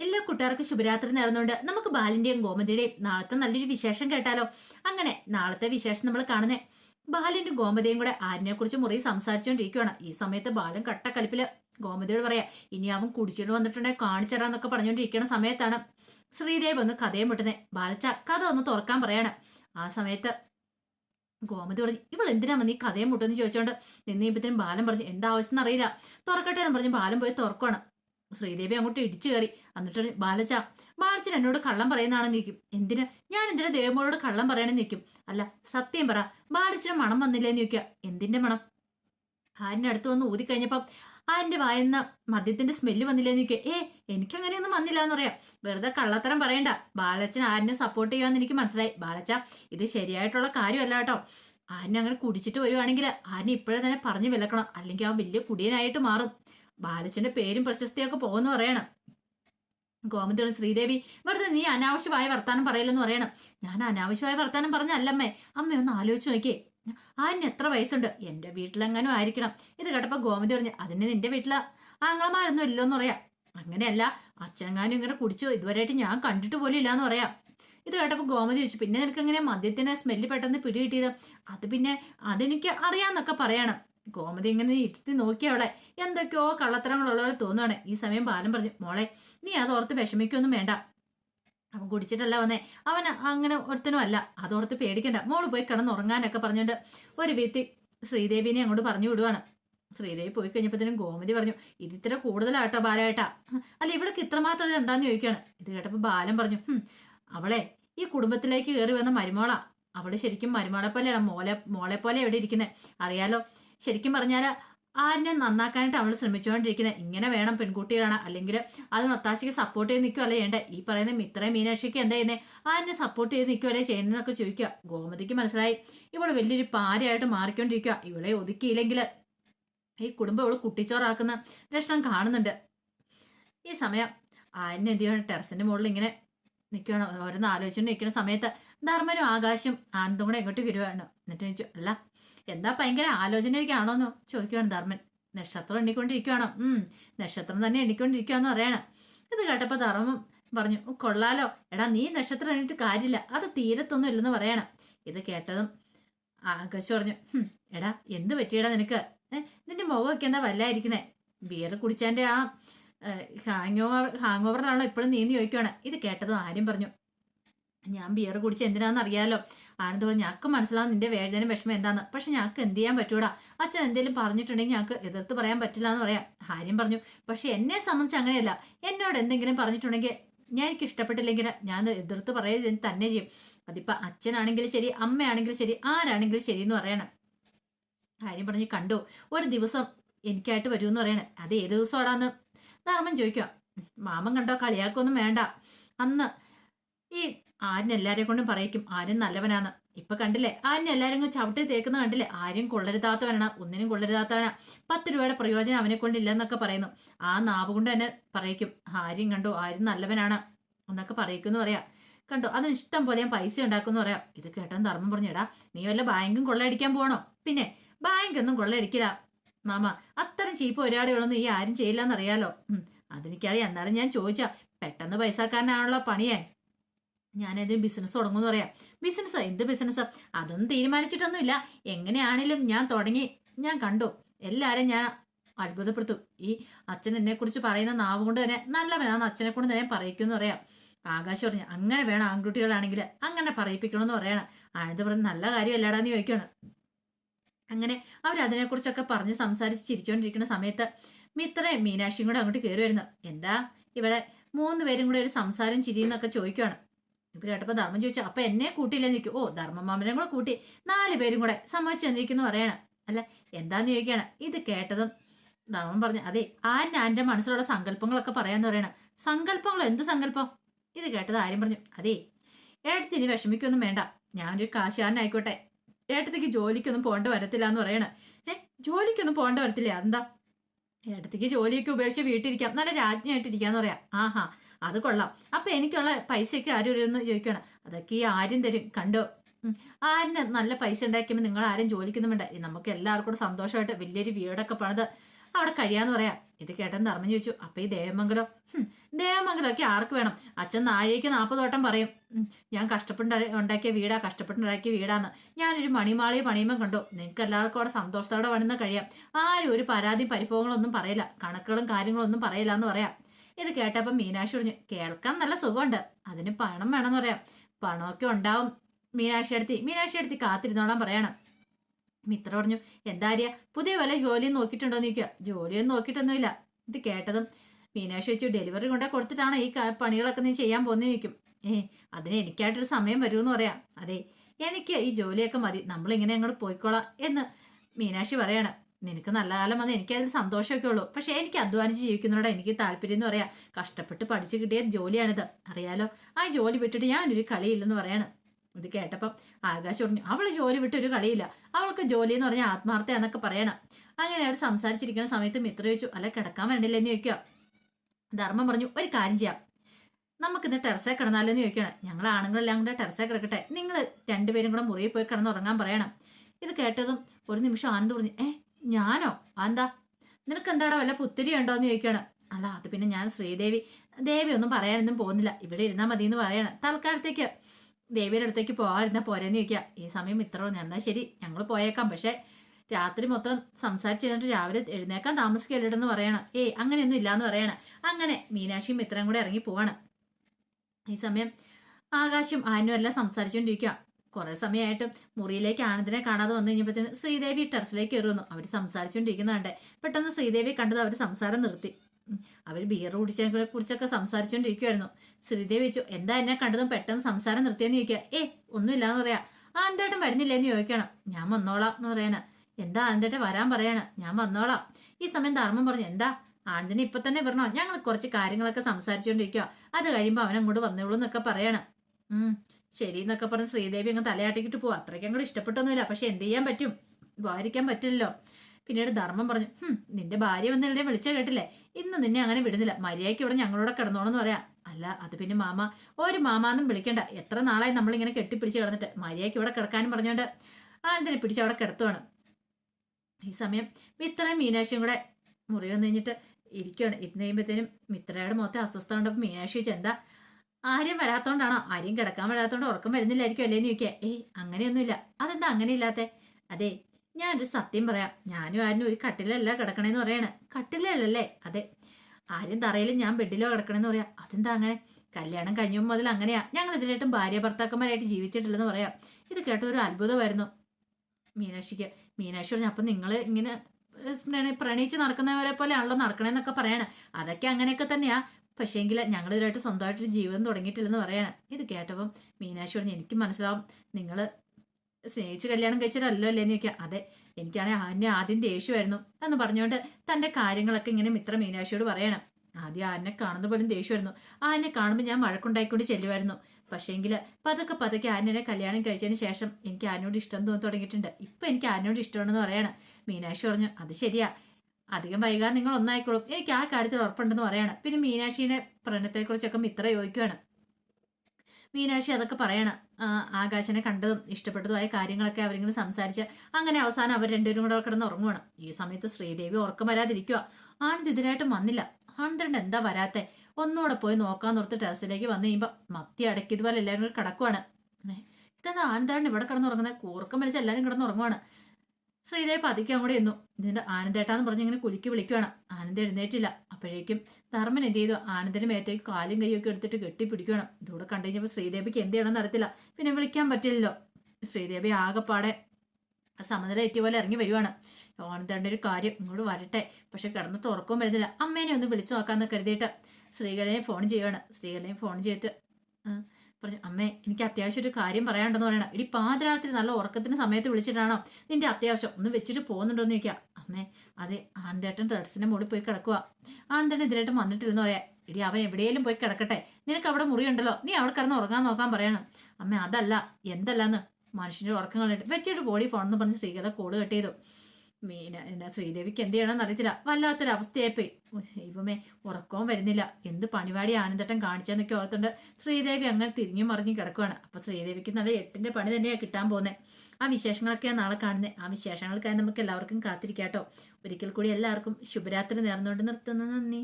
എല്ലാ കൂട്ടുകാർക്കും ശുഭരാത്രി നേർന്നുകൊണ്ട് നമുക്ക് ബാലിന്റെയും ഗോമതിയുടെയും നാളത്തെ നല്ലൊരു വിശേഷം കേട്ടാലോ? അങ്ങനെ നാളത്തെ വിശേഷം നമ്മൾ കാണുന്നേ. ബാലിന്റെ ഗോമതിയും കൂടെ ആരിനെ കുറിച്ച് മുറി സംസാരിച്ചുകൊണ്ടിരിക്കുകയാണ് ഈ സമയത്ത് ബാലൻ കട്ടക്കലിപ്പിൽ ഗോമതിയോട് പറയാ ഇനി അവൻ കുടിച്ചിട്ട് വന്നിട്ടുണ്ടെങ്കിൽ കാണിച്ചു തരാന്നൊക്കെ പറഞ്ഞുകൊണ്ടിരിക്കുന്ന സമയത്താണ്. ശ്രീദേവ് ഒന്ന് കഥയും മുട്ടുന്നേ. ബാലച്ച കഥ ഒന്ന് തുറക്കാൻ പറയാണ്. ആ സമയത്ത് ഗോമതി പറഞ്ഞു ഇവൾ എന്തിനാ വന്ന് ഈ കഥയും മുട്ടെന്ന്? ചോദിച്ചോണ്ട് നിന്നീപ്പത്തിനും ബാലൻ പറഞ്ഞു എന്താ ആവശ്യം എന്നറിയില്ല തുറക്കട്ടെ എന്ന് പറഞ്ഞു ബാലൻ പോയി തുറക്കുവാണ്. ശ്രീദേവി അങ്ങോട്ട് ഇടിച്ചു കയറി. എന്നിട്ട് ബാലച്ച ബാലച്ചൻ എന്നോട് കള്ളം പറയുന്നതാണെന്ന് നിൽക്കും എന്തിനാ? ഞാൻ എന്തിനാ ദേവമോളോട് കള്ളം പറയണമെന്ന് നിൽക്കും അല്ല സത്യം പറ. ബാലച്ചന് മണം വന്നില്ലേന്ന് ചോദിക്കുക. എന്തിന്റെ മണം? ആരിന്റെ അടുത്ത് വന്ന് ഊതി കഴിഞ്ഞപ്പം ആരിന്റെ വായന്ന മദ്യത്തിന്റെ സ്മെല്ല് വന്നില്ലേന്ന് ചോദിക്കുക. ഏ എനിക്കങ്ങനെയൊന്നും വന്നില്ല എന്ന് പറയാം. വെറുതെ കള്ളത്തരം പറയണ്ട. ബാലച്ചൻ ആരിനെ സപ്പോർട്ട് ചെയ്യുമെന്ന് എനിക്ക് മനസ്സിലായി. ബാലച്ച ഇത് ശരിയായിട്ടുള്ള കാര്യമല്ല കേട്ടോ. ആരിനെ അങ്ങനെ കുടിച്ചിട്ട് വരുവാണെങ്കിൽ ആരിനെ ഇപ്പോഴേ തന്നെ പറഞ്ഞു വിലക്കണം. അല്ലെങ്കിൽ ആ വലിയ കുടിയനായിട്ട് മാറും. ബാലച്ചന്റെ പേരും പ്രശസ്തിയൊക്കെ പോകുന്നു പറയണം. ഗോമതി പറഞ്ഞു, ശ്രീദേവി വെറുതെ നീ അനാവശ്യമായ വർത്താനം പറയില്ലെന്ന് പറയണം. ഞാൻ അനാവശ്യമായ വർത്താനം പറഞ്ഞല്ലമ്മേ അമ്മ ഒന്ന് ആലോചിച്ച് നോക്കിയേ. ആരിന് എത്ര വയസ്സുണ്ട്? എന്റെ വീട്ടിലെങ്ങാനും ആയിരിക്കണം. ഇത് കേട്ടപ്പോ ഗോമതി പറഞ്ഞു അതിന് നിന്റെ വീട്ടിലെ ആങ്ങളമാരൊന്നും ഇല്ലെന്ന് പറയാം. അങ്ങനെയല്ല അച്ഛനങ്ങാനും ഇങ്ങനെ കുടിച്ചു ഇതുവരെയായിട്ട് ഞാൻ കണ്ടിട്ട് പോലും ഇല്ലാന്ന് പറയാം. ഇത് കേട്ടപ്പോൾ ഗോമതി ചോദിച്ചു പിന്നെ നിനക്ക് എങ്ങനെ മദ്യത്തിന് സ്മെല്ല് പെട്ടെന്ന് പിടി കിട്ടിയത്? അത് പിന്നെ അതെനിക്ക് അറിയാന്നൊക്കെ പറയണം. ഗോമതി ഇങ്ങനെ ഇരുത്തി നോക്കിയവളെ എന്തൊക്കെയോ കള്ളത്തരങ്ങളുള്ളവരെ തോന്നുവാണ്. ഈ സമയം ബാലൻ പറഞ്ഞു മോളെ നീ അതോർത്ത് വിഷമിക്കൊന്നും വേണ്ട. അവൻ കുടിച്ചിട്ടല്ല വന്നേ. അവൻ അങ്ങനെ ഒരുത്തനും അല്ല. അതോർത്ത് പേടിക്കണ്ട. മോൾ പോയി കിടന്നുറങ്ങാനൊക്കെ പറഞ്ഞുകൊണ്ട് ഒരു വീത്തി ശ്രീദേവിനെ അങ്ങോട്ട് പറഞ്ഞു വിടുവാണ്. ശ്രീദേവി പോയി കഴിഞ്ഞപ്പോഴത്തേനും ഗോമതി പറഞ്ഞു ഇത് ഇത്ര കൂടുതലാട്ടോ ബാലേട്ടാ? അല്ല ഇവിടേക്ക് ഇത്രമാത്രം ഇത് എന്താന്ന് ചോദിക്കാണ് ഇത് കേട്ടപ്പോൾ ബാലൻ പറഞ്ഞു അവളെ ഈ കുടുംബത്തിലേക്ക് കയറി വന്ന മരുമോളാ. അവൾ ശരിക്കും മരുമോളെ പോലെയാണ് മോളെ മോളെ പോലെ എവിടെ ഇരിക്കുന്നത് അറിയാലോ ശരിക്കും പറഞ്ഞാൽ ആരിനെ നന്നാക്കാനായിട്ട് അവൾ ശ്രമിച്ചുകൊണ്ടിരിക്കുന്നത് ഇങ്ങനെ വേണം പെൺകുട്ടികളാണ്. അല്ലെങ്കിൽ അത് ഒത്താശയ്ക്ക് സപ്പോർട്ട് ചെയ്ത് നിൽക്കുകയല്ല ചെയ്യേണ്ടത് ഈ പറയുന്ന മിത്രയും മീനാക്ഷിക്ക് എന്താ ചെയ്യുന്നത് ആരിനെ സപ്പോർട്ട് ചെയ്ത് നിൽക്കുകയല്ലേ ചെയ്യുന്നതെന്നൊക്കെ ചോദിക്കുക. ഗോമതിക്ക് മനസ്സിലായി. ഇവൾ വലിയൊരു പാരയായിട്ട് മാറിക്കൊണ്ടിരിക്കുക ഇവളെ ഒതുക്കിയില്ലെങ്കിൽ ഈ കുടുംബം ഇവൾ കുട്ടിച്ചോറാക്കുന്ന ലക്ഷണം കാണുന്നുണ്ട്. ഈ സമയം ആരിനെ എന്ത് ചെയ്യണം? ടെറസിന്റെ മുകളിൽ ഇങ്ങനെ നിൽക്കുകയാണ് ഓരോന്ന് ആലോചിച്ചുകൊണ്ട് നിൽക്കുന്ന സമയത്ത് ധർമ്മനും ആകാശം ആനന്ദം എങ്ങോട്ട് വരുവാണ്. എന്നിട്ട് ചോദിച്ചു അല്ല എന്താ ഭയങ്കര ആലോചനയൊക്കെയാണോന്ന്? ചോദിക്കുവാണ് ധർമ്മൻ. നക്ഷത്രം എണ്ണിക്കൊണ്ടിരിക്കുവാണോ? ഉം നക്ഷത്രം തന്നെ എണ്ണിക്കൊണ്ടിരിക്കുവാന്ന് പറയണം. ഇത് കേട്ടപ്പോൾ ധർമ്മം പറഞ്ഞു കൊള്ളാലോ. എടാ നീ നക്ഷത്രം എണ്ണിട്ട് കാര്യമില്ല. അത് തീരത്തൊന്നും ഇല്ലെന്ന് പറയണം. ഇത് കേട്ടതും ആകാശ് പറഞ്ഞു എടാ എന്ത് പറ്റിയടാ നിനക്ക്? നിന്റെ മുഖമൊക്കെ എന്താ വല്ലായിരിക്കണേ? ബിയർ കുടിച്ചാന്റെ ആ ഹാങ് ഓവർ ഹാങ് ഓവറിലാണോ ഇപ്പോഴും നീന്ന് ചോദിക്കുവാണ്. ഇത് കേട്ടതും ആര്യം പറഞ്ഞു ഞാൻ ബിയർ കുടിച്ച് എന്തിനാന്ന് അറിയാലോ. ആനന്ദ് പറഞ്ഞു ഞങ്ങൾക്ക് മനസ്സിലാവും നിന്റെ വേദന വിഷമം എന്താന്ന്. പക്ഷെ ഞങ്ങൾക്ക് എന്ത് ചെയ്യാൻ പറ്റൂടാ? അച്ഛൻ എന്തെങ്കിലും പറഞ്ഞിട്ടുണ്ടെങ്കിൽ ഞങ്ങൾക്ക് എതിർത്ത് പറയാൻ പറ്റില്ല എന്ന് പറയാം. ഹാര്യം പറഞ്ഞു പക്ഷെ എന്നെ സംബന്ധിച്ച് അങ്ങനെയല്ല. എന്നോട് എന്തെങ്കിലും പറഞ്ഞിട്ടുണ്ടെങ്കിൽ ഞാൻ എനിക്ക് ഇഷ്ടപ്പെട്ടില്ലെങ്കിൽ ഞാൻ എതിർത്ത് പറയുക തന്നെ ചെയ്യും. അതിപ്പോ അച്ഛനാണെങ്കിലും ശരി അമ്മയാണെങ്കിലും ശരി ആരാണെങ്കിലും ശരി എന്ന് പറയണം. ഹാര്യം പറഞ്ഞു കണ്ടു ഒരു ദിവസം എനിക്കായിട്ട് വരുമെന്ന് പറയണേ. അത് ഏത് ദിവസം ദിവസമാടാന്ന് ധർമ്മം ചോദിക്കുക മാമൻ കണ്ടോ കളിയാക്കൊന്നും വേണ്ട. അന്ന് ഈ ആര്യൻ എല്ലാരെ കൊണ്ടും പറയിക്കും ആര്യൻ നല്ലവനാന്ന്. ഇപ്പൊ കണ്ടില്ലേ ആര്യൻ എല്ലാരും ചവിട്ടി തേക്കുന്ന കണ്ടില്ലേ ആര്യം കൊള്ളരുതാത്തവനാണ് ഒന്നിനും കൊള്ളരുതാത്തവനാ. പത്ത് രൂപയുടെ പ്രയോജനം അവനെ കൊണ്ടില്ലെന്നൊക്കെ പറയുന്നു. ആ നാവ് കൊണ്ട് തന്നെ പറയിക്കും ആര്യം കണ്ടോ ആര്യം നല്ലവനാണ് എന്നൊക്കെ പറയിക്കുന്നു പറയാ. കണ്ടോ അതിന് ഇഷ്ടം പോലെ ഞാൻ പൈസ ഉണ്ടാക്കുന്നു പറയാം. ഇത് കേട്ടാൻ ധർമ്മം പറഞ്ഞിടാ നീ വല്ല ബാങ്കും കൊള്ളയടിക്കാൻ പോകണോ പിന്നെ ബാങ്കൊന്നും കൊള്ളയടിക്കില്ല മാമ. അത്തരം ചീപ്പ് ഒരാടുകളൊന്നും ഈ ആരും ചെയ്യില്ലെന്നറിയാലോ. ഉം, അതെനിക്കറിയാം. എന്നാലും ഞാൻ ചോദിച്ചാ പെട്ടെന്ന് പൈസക്കാരനാണല്ലോ പണിയേ. ഞാനേതൊരു ബിസിനസ് തുടങ്ങുമെന്ന് പറയാം. ബിസിനസ് എന്ത് ബിസിനസ് അതൊന്നും തീരുമാനിച്ചിട്ടൊന്നുമില്ല. എങ്ങനെയാണേലും ഞാൻ തുടങ്ങി. ഞാൻ കണ്ടു. എല്ലാവരും ഞാൻ അത്ഭുതപ്പെടുത്തും. ഈ അച്ഛൻ എന്നെ കുറിച്ച് പറയുന്ന നാവ് കൊണ്ട് തന്നെ നല്ലവനാണ്. അച്ഛനെ കൊണ്ട് തന്നെ പറയിക്കുമെന്ന് പറയാം. ആകാശം പറഞ്ഞു അങ്ങനെ വേണം ആൺകുട്ടികളാണെങ്കിൽ അങ്ങനെ പറയിപ്പിക്കണമെന്ന് പറയണം. ആനന്ദ് പറഞ്ഞ് നല്ല കാര്യമല്ലാടാന്ന് ചോദിക്കുകയാണ്. അങ്ങനെ അവർ അതിനെക്കുറിച്ചൊക്കെ പറഞ്ഞ് സംസാരിച്ച് ചിരിച്ചുകൊണ്ടിരിക്കുന്ന സമയത്ത് മിത്രേ മീനാക്ഷിയും കൂടെ അങ്ങോട്ട് കയറി വരുന്നു. എന്താ? ഇവിടെ മൂന്ന് പേരും കൂടെ ഒരു സംസാരം ചിരിയെന്നൊക്കെ ചോദിക്കുവാണ് ഇത് കേട്ടപ്പോൾ ധർമ്മം ചോദിച്ചു അപ്പം എന്നെ കൂട്ടിയില്ലെന്ന് ചോദിക്കും ഓ ധർമ്മമാമനെ കൂടെ കൂട്ടി നാല് പേരും കൂടെ സമ്മതിച്ച് എന്നിരിക്കുന്നു പറയണം. അല്ല? എന്താന്ന് ചോദിക്കുകയാണ് ഇത് കേട്ടതും ധർമ്മം പറഞ്ഞു അതെ ആ ആന്റെ മനസ്സിലുള്ള സങ്കല്പങ്ങളൊക്കെ പറയാന്ന് പറയണം. സങ്കല്പങ്ങൾ എന്ത് സങ്കല്പം? ഇത് കേട്ടത് ആര്യം പറഞ്ഞു അതെ ഏട്ടത്തിന് വിഷമിക്കൊന്നും വേണ്ട ഞാനൊരു കാശുകാരനായിക്കോട്ടെ ഏട്ടത്തേക്ക് ജോലിക്കൊന്നും പോകേണ്ട വരത്തില്ല എന്ന് പറയണേ. ഏ ജോലിക്കൊന്നും പോകേണ്ട വരത്തില്ല? എന്താ ഏട്ടത്തേക്ക് ജോലിയൊക്കെ ഉപേക്ഷിച്ച് വീട്ടിലിരിക്കാം. നല്ല രാജ്ഞിയായിട്ടിരിക്കാന്ന് പറയാം. ആഹാ അത് കൊള്ളാം. അപ്പൊ എനിക്കുള്ള പൈസയൊക്കെ ആരും ഇടുമെന്ന് ചോദിക്കണം അതൊക്കെ ഈ ആരും തരും. കണ്ടോ. ആരിന് നല്ല പൈസ ഉണ്ടാക്കിയപ്പോൾ നിങ്ങൾ ആരും ജോലിക്കൊന്നും വേണ്ട. നമുക്ക് എല്ലാവർക്കും സന്തോഷമായിട്ട് വലിയൊരു വീടൊക്കെ പണിത് അവിടെ കഴിയാന്ന് പറയാം. ഇത് കേട്ടെന്ന് ധർമ്മം ചോദിച്ചു. അപ്പൊ ഈ ദേവമംഗലം ദേവമംഗലമൊക്കെ ആർക്ക് വേണം? അച്ഛൻ നാഴേക്ക് നാൽപ്പത് വട്ടം പറയും. ഞാൻ കഷ്ടപ്പെട്ട് ഉണ്ടാക്കിയ വീടാ കഷ്ടപ്പെട്ടുണ്ടാക്കിയ വീടാന്ന്. ഞാനൊരു മണിമാളിയും പണിയുമ്പോൾ കണ്ടു. നിങ്ങൾക്ക് എല്ലാവർക്കും അവിടെ സന്തോഷത്തോടെ വേണമെന്ന് കഴിയാം. ആരും ഒരു പരാതിയും പരിഭവങ്ങളൊന്നും പറയില്ല. കണക്കുകളും കാര്യങ്ങളൊന്നും പറയില്ല എന്ന് പറയാം. ഇത് കേട്ടപ്പം മീനാക്ഷി പറഞ്ഞു കേൾക്കാൻ നല്ല സുഖമുണ്ട്. അതിന് പണം വേണമെന്ന് പറയാം. പണമൊക്കെ ഉണ്ടാവും മീനാക്ഷി അടുത്ത്. മീനാക്ഷി അടുത്ത് കാത്തിരുന്നോളാൻ പറയണം. മിത്ര പറഞ്ഞു എന്താ അറിയാ പുതിയ വല്ല ജോലിയും നോക്കിയിട്ടുണ്ടോ? എന്ന് ചോദിക്കുക. ജോലിയൊന്നും നോക്കിയിട്ടൊന്നുമില്ല. ഇത് കേട്ടതും മീനാക്ഷി വെച്ചു ഡെലിവറി കൊണ്ടേ കൊടുത്തിട്ടാണ് ഈ പണികളൊക്കെ നീ ചെയ്യാൻ പോകുന്നത് ചോദിക്കും. ഏ അതിന് എനിക്കായിട്ടൊരു സമയം വരുമെന്ന് പറയാം. അതെ എനിക്ക് ഈ ജോലിയൊക്കെ മതി. നമ്മളിങ്ങനെ അങ്ങോട്ട് പോയിക്കോളാം എന്ന് മീനാക്ഷി പറയാണ്. നിനക്ക് നല്ല കാലം വന്ന് എനിക്കതിൽ സന്തോഷമൊക്കെ ഉള്ളൂ. പക്ഷേ എനിക്ക് അധ്വാനിച്ച് ജീവിക്കുന്നതോടെ എനിക്ക് താല്പര്യം എന്ന് പറയാം. കഷ്ടപ്പെട്ട് പഠിച്ചു കിട്ടിയ ജോലിയാണിത്. അറിയാലോ ആ ജോലി വിട്ടിട്ട് ഞാനൊരു കളിയില്ലെന്ന് പറയാണ്. ഇത് കേട്ടപ്പം ആകാശ് പറഞ്ഞു അവൾ ജോലി വിട്ടൊരു കളിയില്ല. അവൾക്ക് ജോലി എന്ന് പറഞ്ഞാൽ ആത്മാർത്ഥ എന്നൊക്കെ പറയണം. അങ്ങനെ അവർ സംസാരിച്ചിരിക്കുന്ന സമയത്ത് മിത്ര ചോദിച്ചു അല്ല കിടക്കാൻ വേണ്ടില്ല എന്ന് ചോദിക്കുക ധർമ്മം പറഞ്ഞു ഒരു കാര്യം ചെയ്യാം. നമുക്കിന്ന് ടെറസേ കിടന്നാലോ എന്ന് ചോദിക്കണം ഞങ്ങൾ ആണുങ്ങളെല്ലാം കൂടെ ടെറസേ കിടക്കട്ടെ. നിങ്ങൾ രണ്ടുപേരും കൂടെ മുറിയിൽ പോയി കിടന്നുറങ്ങാൻ പറയണം. ഇത് കേട്ടതും ഒരു നിമിഷം ആനന്ദ് പറഞ്ഞു ഏ ഞാനോ? എന്താ നിനക്ക് എന്താടാ വല്ല പുത്തിരി ഉണ്ടോ എന്ന് ചോദിക്കണം അല്ല അത് പിന്നെ ഞാൻ ശ്രീദേവി ദേവി ഒന്നും പറയാനൊന്നും പോകുന്നില്ല. ഇവിടെ ഇരുന്നാൽ മതി എന്ന് പറയണം. തൽക്കാലത്തേക്ക് ദേവിയുടെ അടുത്തേക്ക് പോകാതിരുന്നാൽ പോരെന്ന് ചോദിക്കുക. ഈ സമയം ഇത്ര ഞാൻ എന്നാൽ ശരി ഞങ്ങൾ പോയേക്കാം. പക്ഷേ രാത്രി മൊത്തം സംസാരിച്ച് കഴിഞ്ഞിട്ട് രാവിലെ എഴുന്നേക്കാൻ താമസിക്കല്ലിടെന്ന് പറയണം. ഏയ് അങ്ങനെയൊന്നും ഇല്ലാന്ന് പറയണം. അങ്ങനെ മീനാക്ഷിയും മിത്രം കൂടെ ഇറങ്ങി പോവാണ്. ഈ സമയം ആകാശം ആനും എല്ലാം സംസാരിച്ചുകൊണ്ടിരിക്കുക കുറെ സമയമായിട്ടും മുറിയിലേക്ക് ആനന്ദിനെ കാണാതെ വന്നു കഴിഞ്ഞപ്പോഴത്തേന് ശ്രീദേവി ടെറസിലേക്ക് കയറുന്നു അവർ സംസാരിച്ചുകൊണ്ടിരിക്കുന്നുണ്ട് പെട്ടെന്ന് ശ്രീദേവി കണ്ടത് അവർ സംസാരം നിർത്തി. അവർ ബിയർ കുടിച്ചതിനെ കുറിച്ചൊക്കെ സംസാരിച്ചുകൊണ്ടിരിക്കുവായിരുന്നു. ശ്രീദേവി ചോദിച്ചു എന്താ എന്നെ കണ്ടതും പെട്ടെന്ന് സംസാരം നിർത്തിയെന്ന് ചോദിക്കുക ഏ ഒന്നുമില്ലാന്ന് പറയാ. ആനന്ദേട്ടൻ വരുന്നില്ലെന്ന് ചോദിക്കണം. ഞാൻ വന്നോളാം എന്ന് പറയാന് എന്താ ആനന്ദേട്ട വരാൻ പറയാണ്? ഞാൻ വന്നോളാം. ഈ സമയം ധർമ്മം പറഞ്ഞു എന്താ? ആനന്ദിനെ ഇപ്പൊ തന്നെ വരണോ ഞങ്ങൾ കുറച്ച് കാര്യങ്ങളൊക്കെ സംസാരിച്ചുകൊണ്ടിരിക്കുക അത് കഴിയുമ്പോൾ അവൻ അങ്ങോട്ട് വന്നോളൂ എന്നൊക്കെ പറയണം. ഉം. ശരി എന്നൊക്കെ പറഞ്ഞ് ശ്രീദേവി അങ്ങ് തലയാട്ടിക്കിട്ട് പോവാ. അത്രയ്ക്ക് അങ്ങോട്ട് ഇഷ്ടപ്പെട്ടൊന്നുമില്ല. പക്ഷെ എന്ത് ചെയ്യാൻ പറ്റും? വാരിക്കാൻ പറ്റില്ലല്ലോ. പിന്നീട് ധർമ്മം പറഞ്ഞു ഹും നിന്റെ ഭാര്യ വന്ന് ഇവിടെ വിളിച്ചാൽ കേട്ടില്ലേ? ഇന്ന് നിന്നെ അങ്ങനെ വിടുന്നില്ല. മര്യാദയ്ക്ക് ഇവിടെ ഞങ്ങളോട് കിടന്നോളെന്ന് പറയാം. അല്ല അത് പിന്നെ മാമ. ഒരു മാമാന്നും വിളിക്കണ്ട. എത്ര നാളായി നമ്മളിങ്ങനെ കെട്ടിപ്പിടിച്ച് കിടന്നിട്ട്. മര്യാദയ്ക്ക് ഇവിടെ കിടക്കാനും പറഞ്ഞോണ്ട് ആനന്ദിനെ പിടിച്ച് അവിടെ കിടത്തുവാണ്. ഈ സമയം മിത്രയും മീനാക്ഷിയും കൂടെ മുറി വന്നു കഴിഞ്ഞിട്ട് ഇരിക്കുകയാണ് ഇരുന്ന് കഴിയുമ്പോഴത്തേനും മിത്രയുടെ മുഖത്തെ അസ്വസ്ഥ കണ്ടപ്പോൾ മീനാക്ഷി എന്താ? ആരും വരാത്തോണ്ടാണോ? ആരെയും കിടക്കാൻ വരാത്തോണ്ട് ഉറക്കം വരുന്നില്ലായിരിക്കും അല്ലേന്ന് ചോദിക്കുക. ഏയ് അങ്ങനെയൊന്നുമില്ല. അതെന്താ അങ്ങനെ ഇല്ലാത്തെ അതെ ഞാനൊരു സത്യം പറയാം. ഞാനും ആരും ഒരു കട്ടിലല്ല കിടക്കണേന്ന് പറയാണ്. കട്ടിലല്ലേ അതെ ആരും തറയിലും ഞാൻ ബെഡിലോ കിടക്കണമെന്ന് പറയാം. അതെന്താ അങ്ങനെ? കല്യാണം കഴിഞ്ഞ മുതൽ അങ്ങനെയാ. ഞങ്ങൾ ഇതിലായിട്ടും ഭാര്യ ഭർത്താക്കന്മാരായിട്ട് ജീവിച്ചിട്ടില്ലെന്ന് പറയാം. ഇത് കേട്ടൊരു അത്ഭുതമായിരുന്നു. മീനാക്ഷിക്ക് മീനാക്ഷി പറഞ്ഞു അപ്പം നിങ്ങൾ ഇങ്ങനെ പ്രണയിച്ച് നടക്കുന്നവരെ പോലെ ആണല്ലോ നടക്കണേന്നൊക്കെ പറയാണ്. അതൊക്കെ അങ്ങനെയൊക്കെ തന്നെയാ. പക്ഷേങ്കിൽ ഞങ്ങൾ ഇതിലായിട്ട് സ്വന്തമായിട്ടൊരു ജീവിതം തുടങ്ങിയിട്ടില്ലെന്ന് പറയാണ്. ഇത് കേട്ടപ്പം മീനാക്ഷി പറഞ്ഞു എനിക്ക് മനസ്സിലാവും. നിങ്ങൾ സ്നേഹിച്ച് കല്യാണം കഴിച്ചിട്ടല്ലോ അല്ലേന്ന് ചോദിക്കുക. അതെ എനിക്കാണെങ്കിൽ ആന്നെ ആദ്യം ദേഷ്യമായിരുന്നു. എന്ന് പറഞ്ഞുകൊണ്ട് തന്റെ കാര്യങ്ങളൊക്കെ ഇങ്ങനെ മിത്ര മീനാക്ഷിയോട് പറയണം. ആദ്യം ആനെ കാണുന്ന പോലും ദേഷ്യമായിരുന്നു. ആനെ കാണുമ്പോൾ ഞാൻ വഴക്കുണ്ടായിക്കൊണ്ട് ചെല്ലുമായിരുന്നു. പക്ഷേങ്കിൽ പതുക്കെ പതുക്കെ ആനെ കല്യാണം കഴിച്ചതിന് ശേഷം എനിക്ക് ആനോട് ഇഷ്ടം തോന്നി തുടങ്ങിയിട്ടുണ്ട്. ഇപ്പം എനിക്ക് ആനോട് ഇഷ്ടമാണെന്ന് പറയാണ്. മീനാക്ഷി പറഞ്ഞു അത് ശരിയാ. അധികം വൈകാതെ നിങ്ങൾ ഒന്നായിക്കോളും. എനിക്ക് ആ കാര്യത്തിൽ ഉറപ്പുണ്ടെന്ന് പറയാണ്. പിന്നെ മീനാക്ഷിയുടെ പ്രണയത്തെക്കുറിച്ചൊക്കെ മിത്ര ചോദിക്കുകയാണ് മീനാക്ഷി അതൊക്കെ പറയണം. ആകാശനെ കണ്ടതും ഇഷ്ടപ്പെട്ടതുമായ കാര്യങ്ങളൊക്കെ അവരിങ്ങനെ സംസാരിച്ച് അങ്ങനെ അവസാനം അവർ രണ്ടുപേരും കൂടെ കിടന്ന് ഉറങ്ങുവാണ്. ഈ സമയത്ത് ശ്രീദേവി ഉറക്കം വരാതിരിക്കുക ആനന്ദ് ഇതിനായിട്ട് വന്നില്ല. ആനന്ദണ്ട് എന്താ വരാത്തെ? ഒന്നുകൂടെ പോയി നോക്കാൻ ഓർത്ത് ടെറസിലേക്ക് വന്നു കഴിയുമ്പോൾ മത്തി അടക്കി ഇതുപോലെ എല്ലാവരും കൂടി കിടക്കുവാണ്. ഇതെന്താ ആനന്ദേട്ടൻ ഇവിടെ കിടന്നുറങ്ങുന്നത് കൂർക്കം വലിച്ച് എല്ലാവരും കിടന്നുറങ്ങുവാണ്. ശ്രീദേവി പതുക്കെ അങ്ങോട്ട് എന്നു ഇതിന്റെ ആനന്ദേട്ടാന്ന് പറഞ്ഞ് ഇങ്ങനെ കുലുക്കി വിളിക്കുവാണ്. ആനന്ദ എഴുന്നേറ്റില്ല. അപ്പോഴേക്കും ധർമ്മൻ എന്ത് ചെയ്തു? ആനന്ദിന്റെ മേത്തേക്ക് കാലും കൈയൊക്കെ എടുത്തിട്ട് കെട്ടിപ്പിടിക്കണം ഇതോടെ കണ്ടു കഴിഞ്ഞപ്പോൾ ശ്രീദേവിക്ക് എന്ത് ചെയ്യണമെന്ന് അറിയത്തില്ല. പിന്നെ വിളിക്കാൻ പറ്റില്ലല്ലോ. ശ്രീദേവി ആകെപ്പാടെ സമനില ഏറ്റിയ പോലെ ഇറങ്ങി വരുവാണ്. ആനന്ദേണ്ട ഒരു കാര്യം ഇങ്ങോട്ട് വരട്ടെ. പക്ഷെ കിടന്നിട്ട് ഉറക്കവും വരുന്നില്ല. അമ്മേനെ ഒന്ന് വിളിച്ചു നോക്കാന്ന് കരുതിയിട്ട് ശ്രീകലയെ ഫോൺ ചെയ്യുകയാണ് ശ്രീകലയെ ഫോൺ ചെയ്തിട്ട് പറഞ്ഞു അമ്മേ എനിക്ക് അത്യാവശ്യം ഒരു കാര്യം പറയാനുണ്ടെന്ന് പറയണം. ഇടി പാതിരാത്രി നല്ല ഉറക്കത്തിന് സമയത്ത് വിളിച്ചിട്ടാണോ? നിന്റെ അത്യാവശ്യം ഒന്ന് വെച്ചിട്ട് പോകുന്നുണ്ടോ എന്ന് ചോദിക്കുക അമ്മേ അതെ ആൺതേട്ടൻ ടെറസിന്റെ മുകളിൽ പോയി കിടക്കുക ആൺതേട്ടൻ ഇതിലായിട്ടും വന്നിട്ടില്ലെന്ന് പറയാം. ഇടി അവൻ എവിടെയെങ്കിലും പോയി കിടക്കട്ടെ. നിനക്ക് അവിടെ മുറിയുണ്ടല്ലോ. നീ അവിടെ കിടന്ന് ഉറങ്ങാൻ നോക്കാൻ പറയണം. അമ്മേ അതല്ല. എന്തല്ലാന്ന്? മനുഷ്യന്റെ ഉറക്കം കളഞ്ഞിട്ട് വെച്ചിട്ട് പോടി ഫോൺ എന്ന് പറഞ്ഞ് സ്ത്രീകളെ കോഡ് കട്ട് ചെയ്തു. മീന എന്നാ ശ്രീദേവിക്ക് എന്ത് ചെയ്യണമെന്ന് അറിയത്തില്ല. വല്ലാത്തൊരു അവസ്ഥയായിപ്പോയി ഉ, ദൈവമേ ഉറക്കവും വരുന്നില്ല. എന്ത് പണിപാടി ആനന്ദട്ടം കാണിച്ചെന്നൊക്കെ ഓർത്തുണ്ട് ശ്രീദേവി അങ്ങനെ തിരിഞ്ഞു മറിഞ്ഞു കിടക്കുവാണ്. അപ്പൊ ശ്രീദേവിക്ക് നല്ല എട്ടിന്റെ പണി തന്നെയാണ് കിട്ടാൻ പോകുന്നത് ആ വിശേഷങ്ങളൊക്കെയാണ് നാളെ കാണുന്നത് ആ വിശേഷങ്ങൾക്കായി നമുക്ക് എല്ലാവർക്കും കാത്തിരിക്കാട്ടോ. ഒരിക്കൽ കൂടി എല്ലാവർക്കും ശുഭരാത്രി നേർന്നുകൊണ്ട് നിർത്തുന്നു. നന്ദി.